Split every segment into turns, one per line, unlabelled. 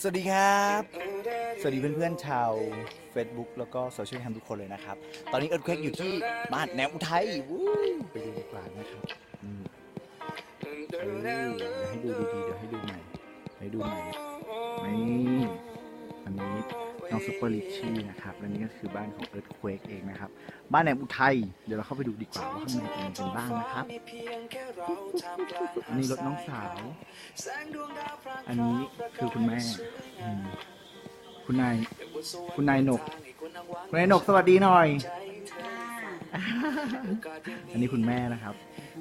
สวัสดีครับ สวัสดีเพื่อนๆชาว Facebook แล้วก็โซเชียลแคมทุกคนเลยนะครับ ตอนนี้เอิร์ธเควกอยู่ที่บ้านแนวอุทัยวู้ไปดูดีกว่านะครับอืมเออเดี๋ยวให้ดูดีๆเดี๋ยวให้ดูใหม่ ให้ดูใหม่นี่ น้องซุปเปอร์ลิชชี่นะครับและนี่ก็คือบ้านของเอิร์ธเควกเองนะครับ บ้านแนอุทัยเดี๋ยวเราเข้าไปดูดีกว่าว่าข้างในเป็นยังไงบ้างนะครับอันนี้รถน้องสาว อันนี้คือคุณแม่อืมคุณนายคุณนายหนกคุณนายหนกสวัสดีหน่อย อันนี้คุณแม่นะครับ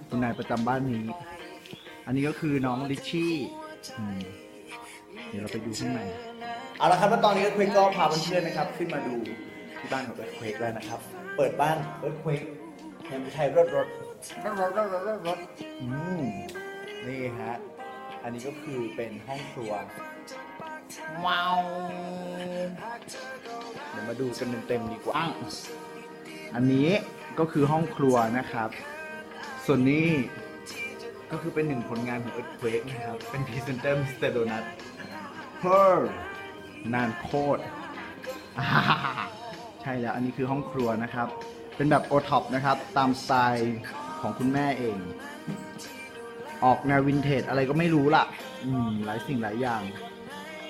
คุณนายประจำบ้านนี้ อันนี้ก็คือน้องลิชชี่อืมเดี๋ยวเราไปดูข้างใน เอาละครับแล้วตอนนี้เควกก็พาเพื่อนๆนะครับ ขึ้นมาดูที่บ้านของเควกแล้วนะครับ เปิดบ้านเควกแฮมไทยรถรถรถรถรถรถรถอืมนี่ฮะ อันนี้ก็คือเป็นห้องครัวว้าวเดี๋ยวมาดูกันเต็มๆดีกว่า อันนี้ก็คือห้องครัวนะครับ ส่วนนี้ก็คือเป็นหนึ่งผลงานของเอิร์ธเควกนะครับ เป็นพรีเซนเตอร์สเตอโดนัทเพอร์ นานโคตรอ่าใช่แล้วอันนี้คือห้องครัวนะครับ เป็นแบบโอท็อปนะครับ ตามสไตล์ของคุณแม่เอง ออกแนววินเทจอะไรก็ไม่รู้ล่ะ อืม หลายสิ่งหลายอย่าง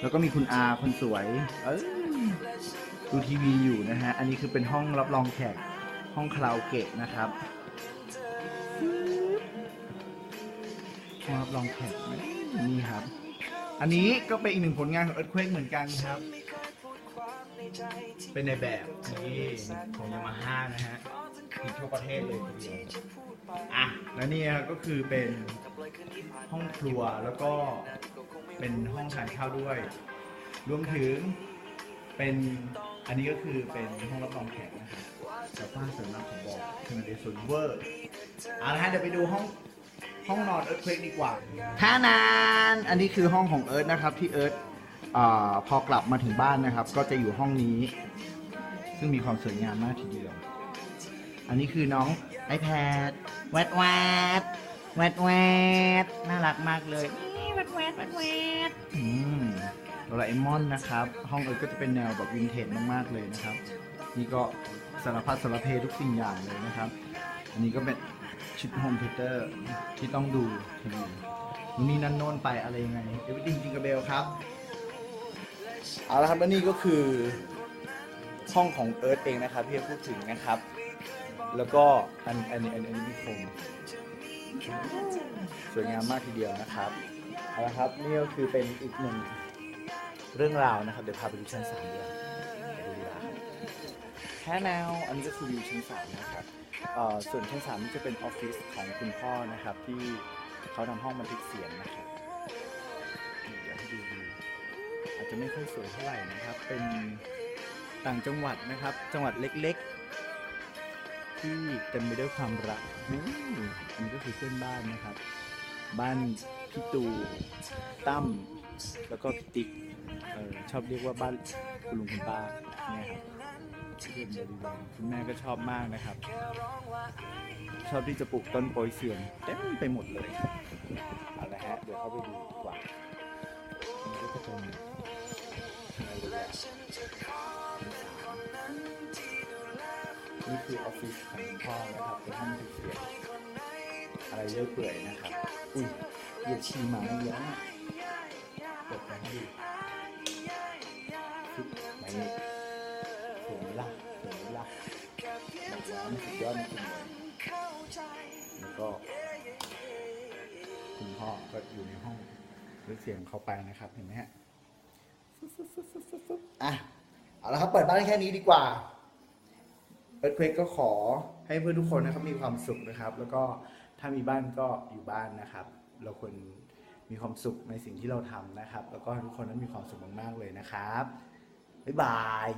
แล้วก็มีคุณอาคนสวย เอ้ยดูทีวีอยู่นะฮะ อันนี้คือเป็นห้องรับรองแขก ห้องคาราโอเกะนะครับห้องรับรองแขกนะนี่ครับ อันนี้ก็เป็นอีกหนึ่งผลงานของ Earthquake เหมือนกันครับ เป็นในแบบนี่ของยามาฮ่านะฮะมีทั่วประเทศเลยทีเดียวอะแล้วนี่ครับก็คือเป็นห้องครัวแล้วก็เป็นห้องทานข้าวด้วย รวมถึงเป็นอันนี้ก็คือเป็นห้องรับรองแขกนะครับกับบ้านเสริมน้ำของบอกเทนเดซนเวอร์เอาละฮะเดี๋ยวไปดูห้อง ห้องนอนเอิร์ธเควกดีกว่าท่านานอันนี้คือห้องของเอิร์ธนะครับ ที่เอิร์ธอาพอกลับมาถึงบ้านนะครับ ก็จะอยู่ห้องนี้ ซึ่งมีความสวยงามมากทีเดียว อันนี้คือน้อง iPad แวดแวดแวดแวดน่ารักมากเลยนี่แวดแวดแวดแวดอืมโดราเอมอนนะครับ ห้องเอิร์ธก็จะเป็นแนวแบบวินเทจมากๆเลยนะครับ นี่ก็สารพัดสารเพทุกสิ่งอย่างเลยนะครับ อันนี้ก็เป็น ชุดโฮมเทเตอร์ที่ต้องดูทีวีนู่นนี่นั่นโน่นไปอะไรยังไงเอวิดิงจิงกระเบลครับ เอาละครับและนี่ก็คือ ห้องของเอิร์ธเองนะครับที่พูดถึงนะครับ แล้วก็อันอันนี้อันอันนี้มีโคมสวยงามมากทีเดียวนะครับเอาละครับนี่ก็คือเป็นอีกหนึ่งเรื่องราวนะครับเดี๋ยวพาไปดูชั้นสามเดีกว่าไปดูดีกว่าแค่แนวอันนี้ก็คือวิวชั้นสามนะครับ ส่วนชั้นสามนี่จะเป็นออฟฟิศของคุณพ่อนะครับ ที่เขาทำห้องบันทึกเสียงนะครับเดี๋ยวให้ดูอาจจะไม่ค่อยสวยเท่าไหร่นะครับ เป็นต่างจังหวัดนะครับ จังหวัดเล็กๆ ที่เต็มไปด้วยความรักนี่อันนี้ก็คือเพื่อนบ้านนะครับ บ้านพี่ตูตั้มแล้วก็พี่ติ๊กออชอบเรียกว่าบ้านคุณลุงคุณป้าเนี่ยครับ ที่เป็นบริเวณคุณแม่ก็ชอบมากนะครับ ชอบที่จะปลูกต้นโปรยเสียงเต็มไปหมดเลยเอาละฮะเดี๋ยวเข้าไปดูดีกว่านี่ก็จะเป็นนี่คือออฟฟิศของพ่อนะครับเป็นห้องบันทึกเสียอะไรเลื่อยเปื่อยนะครับ อุ้ยเหยียดชีหมาเยอะเปิดแฟนดูฟึบไหน ยอดจริงเลยแล้วก็คุณพ่อก็อยู่ในห้องหรือเสียงเขาไปนะครับเห็นไหมฮะอะเอาละครับเปิดบ้านแค่นี้ดีกว่าเอิร์ธเควกก็ขอให้เพื่อนทุกคนนะครับมีความสุขนะครับ แล้วก็ถ้ามีบ้านก็อยู่บ้านนะครับ เราควรมีความสุขในสิ่งที่เราทำนะครับ แล้วก็ทุกคนนั้นมีความสุขมากๆเลยนะครับบ๊ายบาย